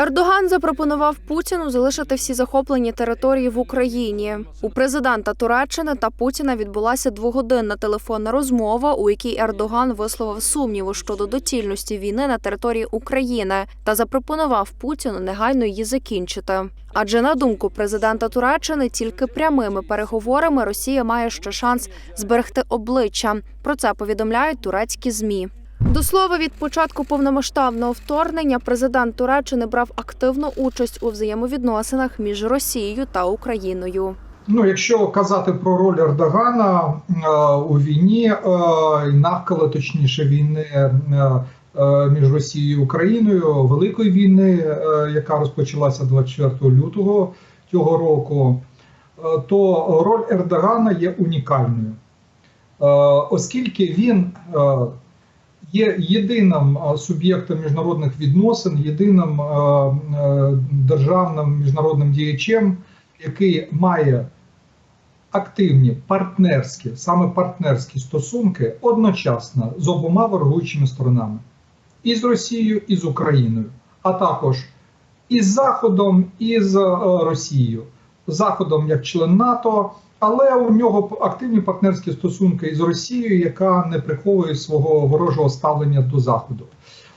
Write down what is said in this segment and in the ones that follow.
Ердоган запропонував Путіну залишити всі захоплені території в Україні. У президента Туреччини та Путіна відбулася двогодинна телефонна розмова, у якій Ердоган висловив сумніви щодо доцільності війни на території України та запропонував Путіну негайно її закінчити. Адже на думку президента Туреччини, тільки прямими переговорами Росія має ще шанс зберегти обличчя. Про це повідомляють турецькі змі. До слова, від початку повномасштабного вторгнення президент Туреччини брав активну участь у взаємовідносинах між Росією та Україною. Ну, якщо казати про роль Ердогана е, у війні, е, навколо точніше війни е, між Росією і Україною, великої війни, яка розпочалася 24 лютого цього року, то роль Ердогана є унікальною, оскільки він є єдиним суб'єктом міжнародних відносин, єдиним е, державним міжнародним діячем, який має активні партнерські, саме партнерські стосунки одночасно з обома ворогуючими сторонами, і з Росією, і з Україною, а також із Заходом, і з е, Росією, Заходом як член НАТО. Але у нього активні партнерські стосунки із Росією, яка не приховує свого ворожого ставлення до Заходу.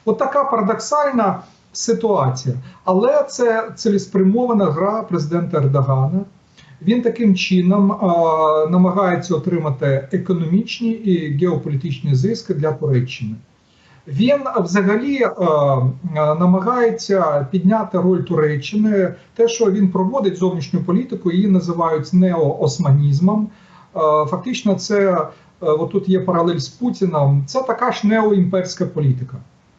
От така парадоксальна ситуація. Але це цілеспрямована гра президента Ердогана. Він таким чином е, намагається отримати економічні і геополітичні зиски для Туреччини. Він взагалі е, намагається підняти роль Туреччини. Те, що він проводить зовнішню політику, її називають неоосманізмом. Е, фактично, це е, отут є паралель з Путіном. Це така ж неоімперська політика.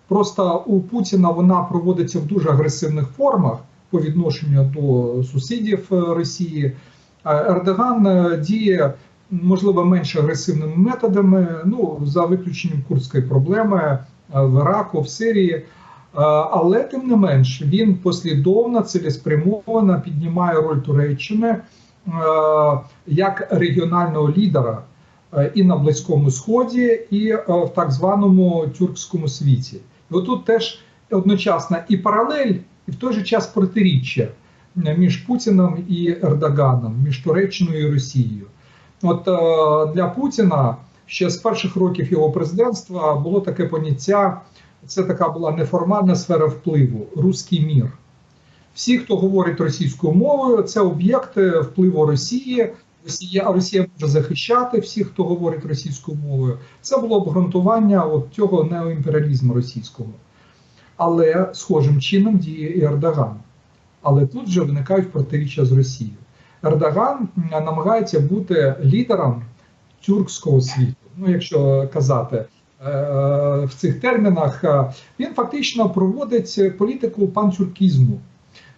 Просто у Путіна вона проводиться в дуже агресивних формах по відношенню до сусідів е, Росії. А Ердоган е, діє можливо менш агресивними методами, ну за виключенням курдської проблеми е, в Іраку, в Сирії. Е, Але тим не менш він послідовно цілеспрямовано піднімає роль Туреччини е, як регіонального лідера е, і на Близькому Сході, і е, в так званому тюркському світі. І отут теж одночасно і паралель, і в той же час протиріччя е, між Путіном і Ердоганом, між Туреччиною і Росією. От е, для Путіна ще з перших років його президентства було таке поняття. Це така була неформальна сфера впливу руський мір. Всі, хто говорить російською мовою, це об'єкти впливу Росії. Росія Росія може захищати всіх, хто говорить російською мовою. Це було обґрунтування от цього неоімперіалізму російського. Але схожим чином діє і Ердоган. Але тут вже виникають протиріччя з Росією. Ердоган намагається бути лідером тюркського світу. Ну, якщо казати е, в цих термінах, е, він фактично проводить політику пантюркізму.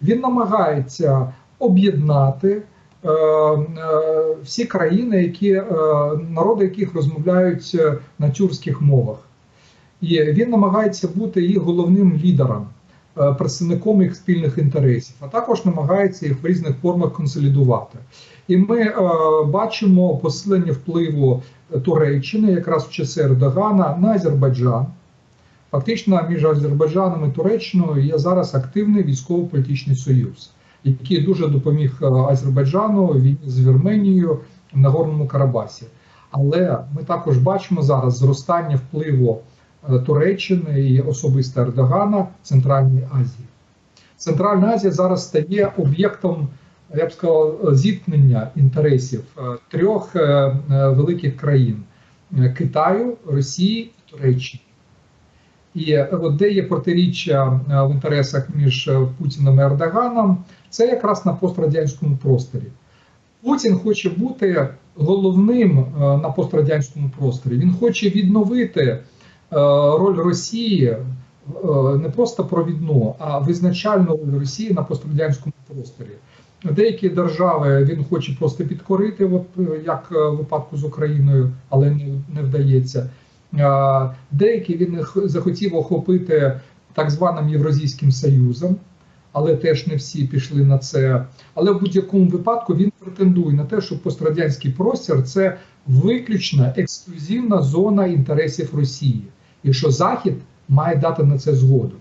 Він намагається об'єднати е, всі країни, які, народи яких розмовляють на тюркських мовах. І він намагається бути їх головним лідером, представником їх спільних інтересів, а також намагається їх в різних формах консолідувати. І ми е, бачимо посилення впливу Туреччини якраз в часи Ердогана на Азербайджан. Фактично, між Азербайджаном і Туреччиною є зараз активний військово-політичний союз, який дуже допоміг е, Азербайджану війні з Вірменією в Нагорному Карабасі. Але ми також бачимо зараз зростання впливу е, Туреччини і особисто Ердогана Центральній Азії. Центральна Азія зараз стає об'єктом, я б сказав, зіткнення інтересів е, трьох е, е, великих країн: е, Китаю, Росії і Туреччини. І е, от де є протиріччя е, в інтересах між е, Путіним і Ердоганом, це якраз на пострадянському просторі. Путін хоче бути головним е, на пострадянському просторі. Він хоче відновити е, роль Росії е, не просто провідну, а визначальну роль Росії на пострадянському просторі. Деякі держави він хоче просто підкорити, е, як е, в випадку з Україною, але не, вдається. Е, Деякі він захотів охопити так званим Євразійським Союзом, але теж не всі пішли на це. Але в будь-якому випадку він претендує на те, що пострадянський простір це виключно ексклюзивна зона інтересів Росії, і що Захід має дати на це згоду.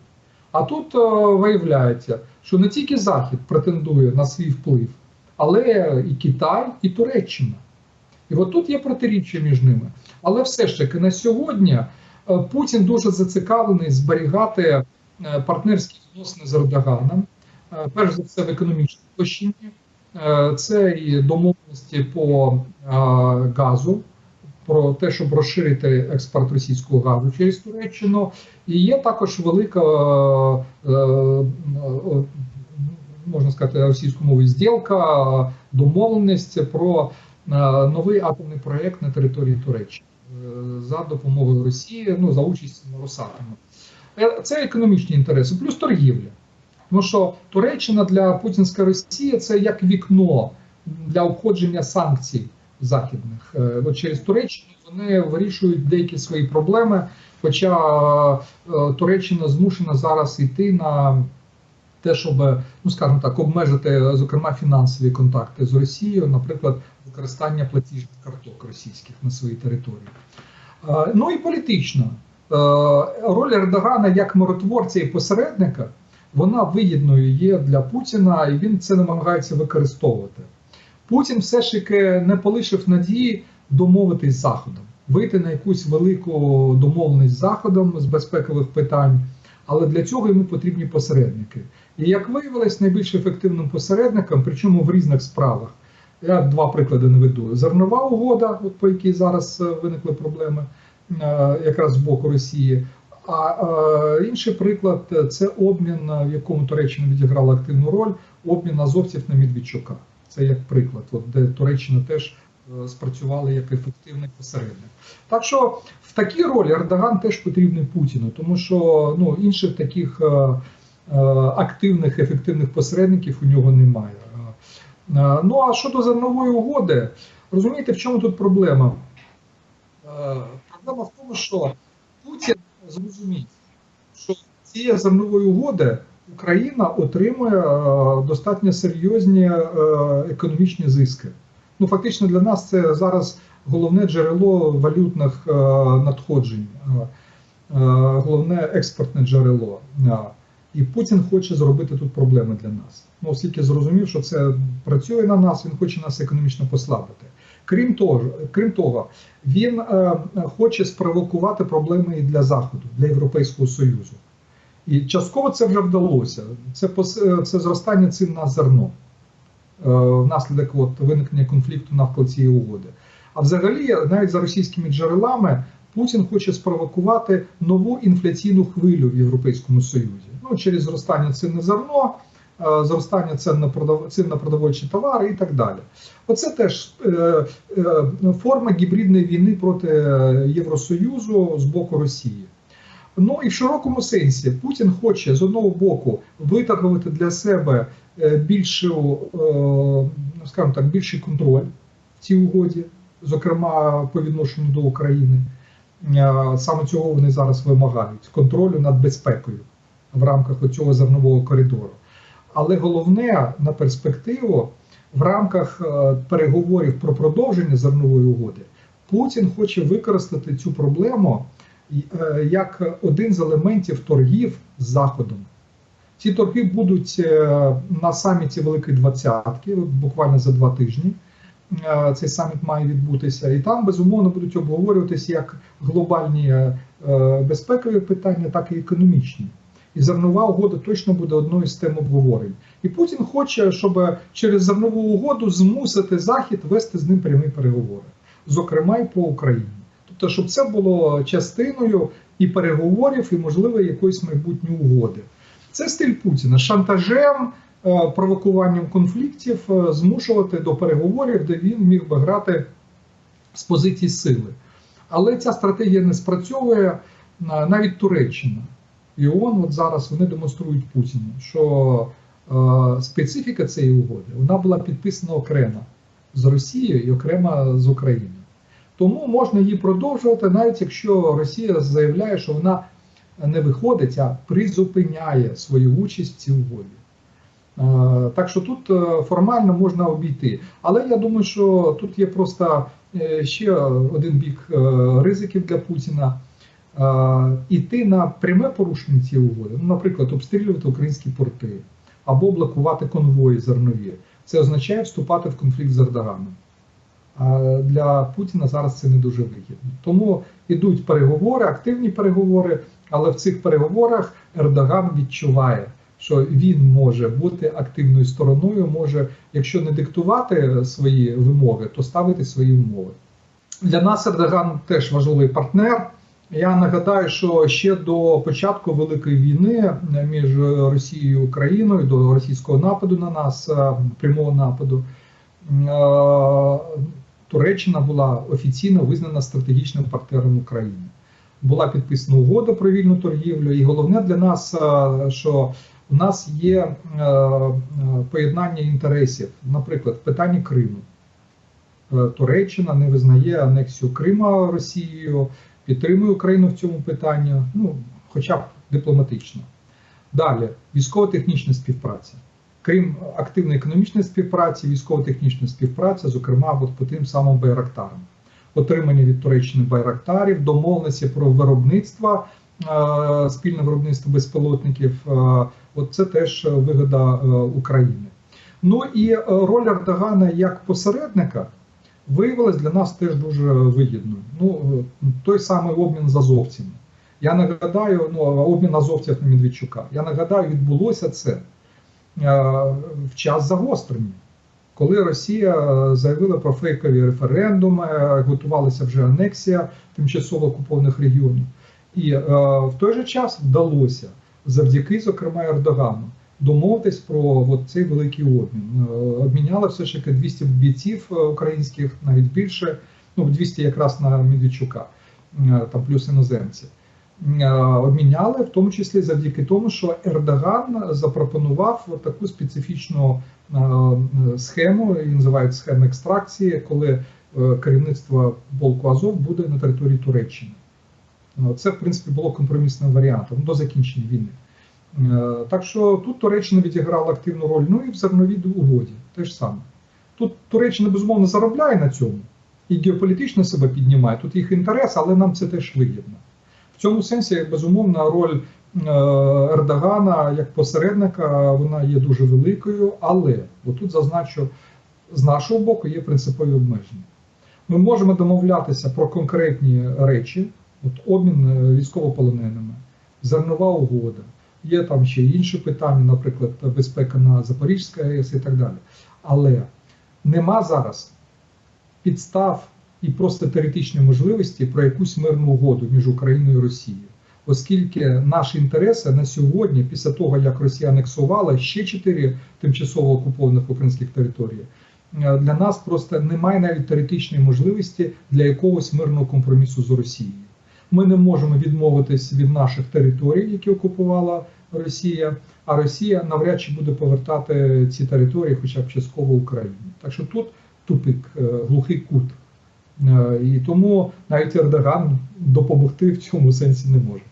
А тут е, виявляється, що не тільки Захід претендує на свій вплив, але і Китай, і Туреччина. І от тут є протиріччя між ними. Але все ж таки на сьогодні е, Путін дуже зацікавлений зберігати е, партнерські відносини з Ердоганом, перш за все в економічній площині. Це і домовленості по газу, про те, щоб розширити експорт російського газу через Туреччину. І є також велика, е, е, можна сказати, російською мовою зділка, домовленість про е, новий атомний проєкт на території Туреччини за допомогою Росії, ну за участю Росатому. Це економічні інтереси, плюс торгівля. Тому що Туреччина для путінської Росії це як вікно для обходження санкцій західних. Е, От через Туреччину вони вирішують деякі свої проблеми. Хоча е, Туреччина змушена зараз йти на те, щоб, ну скажімо так, обмежити, зокрема, фінансові контакти з Росією, наприклад, використання платіжних карток російських на своїй території. Е, Ну і політично. Роль Ердогана як миротворця і посередника вона вигідною є для Путіна, і він це намагається використовувати. Путін все ж таки не полишив надії домовитись з Заходом, вийти на якусь велику домовленість з Заходом з безпекових питань, але для цього йому потрібні посередники. І як виявилось, найбільш ефективним посередником, причому в різних справах, я два приклади наведу: зернова угода, от по якій зараз е, виникли проблеми, е, якраз з боку Росії. А е, інший приклад це обмін, в якому Туреччина відіграла активну роль, обмін азовців на Медведчука. Це як приклад, от, де Туреччина теж е, спрацювала як ефективний посередник. Так що в такій ролі Ердоган теж потрібний Путіну, тому що ну, інших таких е, е, активних, ефективних посередників у нього немає. Ну а щодо зернової угоди, розумієте, в чому тут проблема? Проблема в тому, що Путін зрозумів, що цієї зернової угоди Україна отримує е, достатньо серйозні е, економічні зиски. Ну, фактично для нас це зараз головне джерело валютних е, надходжень, головне експортне джерело. І Путін хоче зробити тут проблеми для нас. Ну, оскільки зрозумів, що це працює на нас, він хоче нас економічно послабити. Крім того, крім того, він е, хоче спровокувати проблеми і для Заходу, для Європейського Союзу. І частково це вже вдалося. Це е, це зростання цін на зерно е, внаслідок от, виникнення конфлікту навколо цієї угоди. А взагалі, навіть за російськими джерелами, Путін хоче спровокувати нову інфляційну хвилю в Європейському Союзі. Ну, через зростання цін на зерно, е, зростання цін на продав... цін на продовольчі товари і так далі. Оце теж форма гібридної війни проти Євросоюзу з боку Росії. Ну і в широкому сенсі Путін хоче з одного боку виторгувати для себе е, більшу, е, ну, скажімо так, більший контроль в цій угоді, зокрема по відношенню до України. Е, Саме цього вони зараз вимагають контролю над безпекою в рамках цього зернового коридору. Але головне на перспективу в рамках переговорів про продовження зернової угоди Путін хоче використати цю проблему як один з елементів торгів з Заходом. Ці торги будуть е, на саміті Великої Двадцятки, буквально за два тижні. Е, Цей саміт має відбутися, і там безумовно будуть обговорюватися як глобальні е, безпекові питання, так і економічні. І зернова угода точно буде одною з тем обговорень. І Путін хоче, щоб через зернову угоду змусити Захід вести з ним прямі переговори, зокрема й по Україні. Тобто, щоб це було частиною і переговорів, і можливо якоїсь майбутньої угоди. Це стиль Путіна шантажем, е, провокуванням конфліктів, е, змушувати до переговорів, де він міг би грати з позиції сили. Але ця стратегія не спрацьовує е, навіть Туреччина. І ООН от зараз вони демонструють Путіну, що е, специфіка цієї угоди вона була підписана окремо з Росією і окремо з Україною. Тому можна її продовжувати, навіть якщо Росія заявляє, що вона не виходить, а призупиняє свою участь в цій угоді. Так що тут е, формально можна обійти. Але я думаю, що тут є просто е, ще один бік е, ризиків для Путіна. іти на пряме порушення цієї угоди, ну, наприклад, обстрілювати українські порти або блокувати конвої зернові, це означає вступати в конфлікт з Ердоганом. Для Путіна зараз це не дуже вигідно. Тому йдуть переговори, активні переговори, але в цих переговорах Ердоган відчуває, що він може бути активною стороною, може, якщо не диктувати свої вимоги, то ставити свої умови. Для нас Ердоган теж важливий партнер. Я нагадаю, що ще до початку великої війни між Росією і Україною, до російського нападу на нас, прямого нападу, е, Туреччина була офіційно визнана стратегічним партнером України. Була підписана угода про вільну торгівлю, і головне для нас, е, що у нас є е, поєднання інтересів, наприклад, в питанні Криму. Е, Туреччина не визнає анексію Крима Росією, підтримує Україну в цьому питанні, ну, хоча б дипломатично. Далі, військово-технічна співпраця. Крім активної економічної співпраці, військово-технічна співпраця, зокрема, от по тим самим байрактарам. Отримання від Туреччини байрактарів, домовленості про виробництво, е, спільне виробництво безпілотників. е, От це теж вигода е, України. Ну і роль Ердогана як посередника виявилась для нас теж дуже вигідною. Ну, той самий обмін з азовцями. Я нагадаю, ну обмін азовців на Медведчука. Я нагадаю, відбулося це в час загострення, коли Росія е, заявила про фейкові референдуми, е, готувалася вже анексія тимчасово окупованих регіонів. І е, в той же час вдалося завдяки, зокрема, Ердогану домовитись про от цей великий обмін. Е, Обміняли все ж таки 200 бійців е, українських, навіть більше, ну 200 якраз на Медведчука, е, там плюс іноземці. Е, Обміняли в тому числі завдяки тому, що Ердоган запропонував таку специфічну е, схему, її називають схема екстракції, коли е, керівництво полку Азов буде на території Туреччини. Це, в принципі, було компромісним варіантом до закінчення війни. Так що тут Туреччина відіграла активну роль. Ну і в зерновій угоді теж саме. Тут Туреччина безумовно заробляє на цьому і геополітично себе піднімає. Тут їх інтерес, але нам це теж вигідно. В цьому сенсі, безумовно, роль е, Ердогана як посередника вона є дуже великою, але отут зазначу, з нашого боку є принципові обмеження. Ми можемо домовлятися про конкретні речі, от обмін е, військовополоненими, зернова угода. Є там ще інші питання, наприклад, безпека на Запорізькій АЕС і так далі. Але нема зараз підстав і просто теоретичної можливості про якусь мирну угоду між Україною і Росією, оскільки наші інтереси на сьогодні, після того як Росія анексувала ще чотири тимчасово окупованих українських території, е, для нас просто немає навіть теоретичної можливості для якогось мирного компромісу з Росією. Ми не можемо відмовитись від наших територій, які окупувала Росія, а Росія навряд чи буде повертати ці території, хоча б частково Україні. Так що тут тупик, е, глухий кут. Е, І тому навіть Ердоган допомогти в цьому сенсі не може.